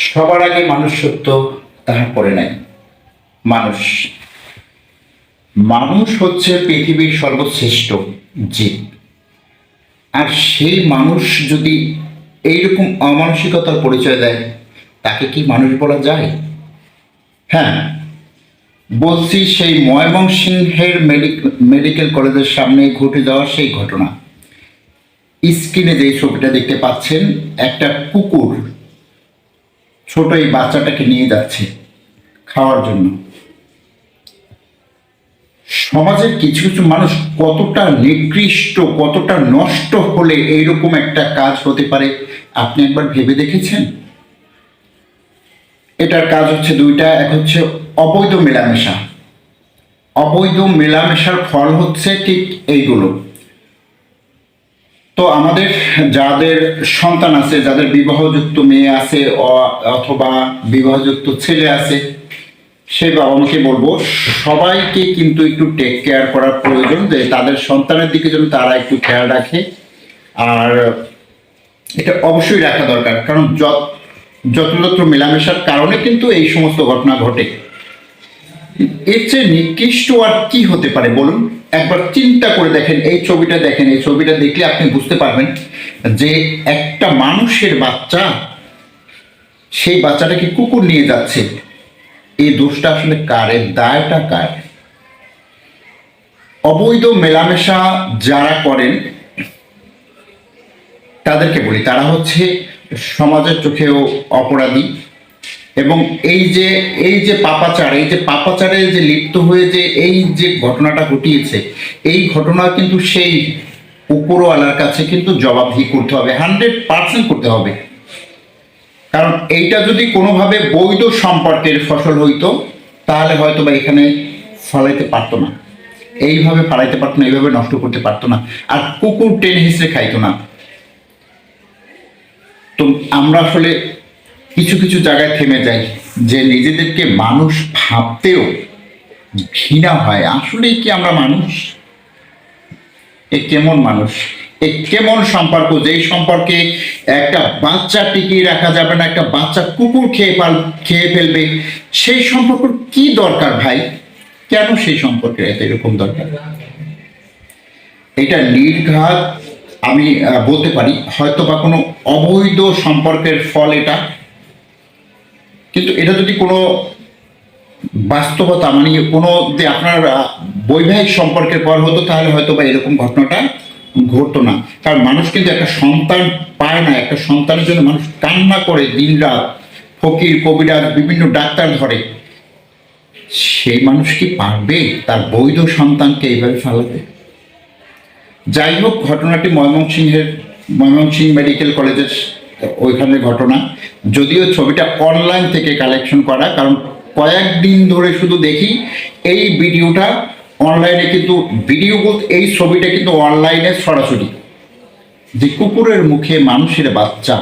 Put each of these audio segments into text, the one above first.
সবার আগে মানুষ সত্য তাহার পরে নাই। মানুষ। মানুষ হচ্ছে পৃথিবীর সর্বশ্রেষ্ঠ জীব। আর সেই মানুষ যদি এইরকম অমানসিকতার পরিচয় দেয়, তাকে কি মানুষ বলা যায়? হ্যাঁ। বলছি সেই ময়মনসিংহের মেডিকেল মেডিকেল কলেজের সামনে ঘটে যাওয়া সেই ঘটনা। স্ক্রিনে যে ছবিটা দেখতে পাচ্ছেন, একটা কুকুর ছোট এই বাচ্চাটাকে নিয়ে যাচ্ছে খাওয়ার জন্য। সমাজের কিছু কিছু মানুষ কতটা নিকৃষ্ট, কতটা নষ্ট হলে এইরকম একটা কাজ হতে পারে, আপনি একবার ভেবে দেখেছেন? এটার কাজ হচ্ছে দুইটা, এক হচ্ছে অবৈধ মেলামেশা। অবৈধ মেলামেশার ফল হচ্ছে ঠিক এইগুলো। তো আমাদের যাদের সন্তান আছে, যাদের বিবাহযুক্ত মেয়ে আছে অথবা বিবাহযুক্ত ছেলে আছে সেই বাবা মাকে বলব, সবাইকে কিন্তু একটু টেক কেয়ার করার প্রয়োজন, যে তাদের সন্তানের দিকে যেন তারা একটু খেয়াল রাখে। আর এটা অবশ্যই রাখা দরকার, কারণ যত যত্রতত্র মেলামেশার কারণে কিন্তু এই সমস্ত ঘটনা ঘটে। এর চেয়ে নিকৃষ্ট আর কি হতে পারে বলুন? একবার চিন্তা করে দেখেন, এই ছবিটা দেখেন, এই ছবিটা দেখলে আপনি বুঝতে পারবেন যে একটা মানুষের বাচ্চা, সেই বাচ্চাটাকে কুকুর নিয়ে যাচ্ছে। এই দোষটা আসলে কার এর দায়টা কার? অবৈধ মেলামেশা যারা করেন, তাদেরকে বলি, তারা হচ্ছে সমাজের চোখেও অপরাধী। এবং এই যে এই যে পাপাচার, এই যে পাপাচারে যে লিপ্ত হয়ে যে এই যে ঘটনাটা ঘটিয়েছে, এই ঘটনা কিন্তু সেই উপরওয়ালার কাছে কিন্তু জবাবদিহি করতে হবে, হান্ড্রেড পার্সেন্ট করতে হবে। কারণ এইটা যদি কোনোভাবে বৈধ সম্পর্কের ফসল হইতো, তাহলে হয়তো বা এখানে ফলাইতে পারতো না। এইভাবে ফালাইতে পারতো না, এইভাবে নষ্ট করতে পারতো না। আর কুকুর টেনে হিসেবে খাইতো না। তো আমরা আসলে কিছু কিছু জায়গায় থেমে যাই যে নিজেদেরকে মানুষ ভাবতেও ঘৃণা হয়। আসলেই কি আমরা মানুষ? এ কেমন মানুষ? এ কেমন সম্পর্ক? যেই সম্পর্কে একটা বাচ্চা টিকিয়ে রাখা যাবে না, একটা বাচ্চা কুকুর খেয়ে পাল, খেয়ে ফেলবে, সেই সম্পর্ক কি দরকার ভাই? কেন সেই সম্পর্কে এত এরকম দরকার? এটা নির্ঘাত আমি বলতে পারি হয়তো বা কোনো অবৈধ সম্পর্কের ফল এটা। কিন্তু এটা যদি কোনো বাস্তবতা মানে কোনো যে আপনার বৈবাহিক সম্পর্কের পর হতো, তাহলে হয়তো বা এরকম ঘটনাটা ঘটতো না। কারণ মানুষ কিন্তু একটা সন্তান পায় না, একটা সন্তানের জন্য মানুষ কান্না করে দিনরাত, ফকির কবিরাজ বিভিন্ন ডাক্তার ধরে। সেই মানুষ কি পারবে তার বৈধ সন্তানকে এইভাবে ফেলাতে? যাই হোক, ঘটনাটি ময়মনসিংহের, ময়মনসিংহ মেডিকেল কলেজের ওইখানের ঘটনা। যদিও ছবিটা অনলাইন থেকে কালেকশন করা, কারণ কয়েকদিন ধরে শুধু দেখি এই ভিডিওটা অনলাইনে কিন্তু ভিডিও বলতে এই ছবিটা কিন্তু অনলাইনে সরাসরি। যে কুকুরের মুখে মানুষের বাচ্চা,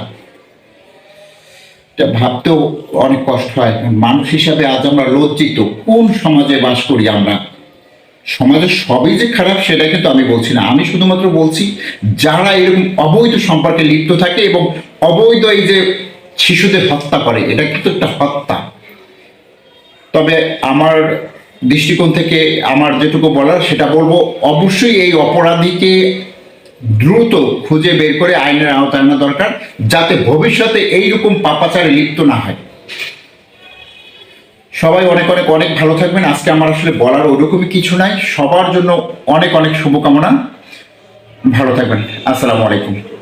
এটা ভাবতেও অনেক কষ্ট হয়। মানুষ হিসাবে আজ আমরা লজ্জিত, কোন সমাজে বাস করি আমরা? সমাজের সবই যে খারাপ, সেটা কিন্তু আমি বলছি না। আমি শুধুমাত্র বলছি, যারা এরকম অবৈধ সম্পর্কে লিপ্ত থাকে এবং অবৈধ এই যে শিশুদের হত্যা করে, এটা কিন্তু একটা হত্যা। তবে আমার দৃষ্টিকোণ থেকে আমার যেটুকু বলার, সেটা বলব, অবশ্যই এই অপরাধীকে দ্রুত খুঁজে বের করে আইনের আওতায় আনা দরকার, যাতে ভবিষ্যতে এইরকম পাপাচারে লিপ্ত না হয়। সবাই অনেক অনেক অনেক ভালো থাকবেন। আজকে আমার আসলে বলার ওরকমই কিছু নাই। সবার জন্য অনেক অনেক শুভকামনা। ভালো থাকবেন। আসসালামু আলাইকুম।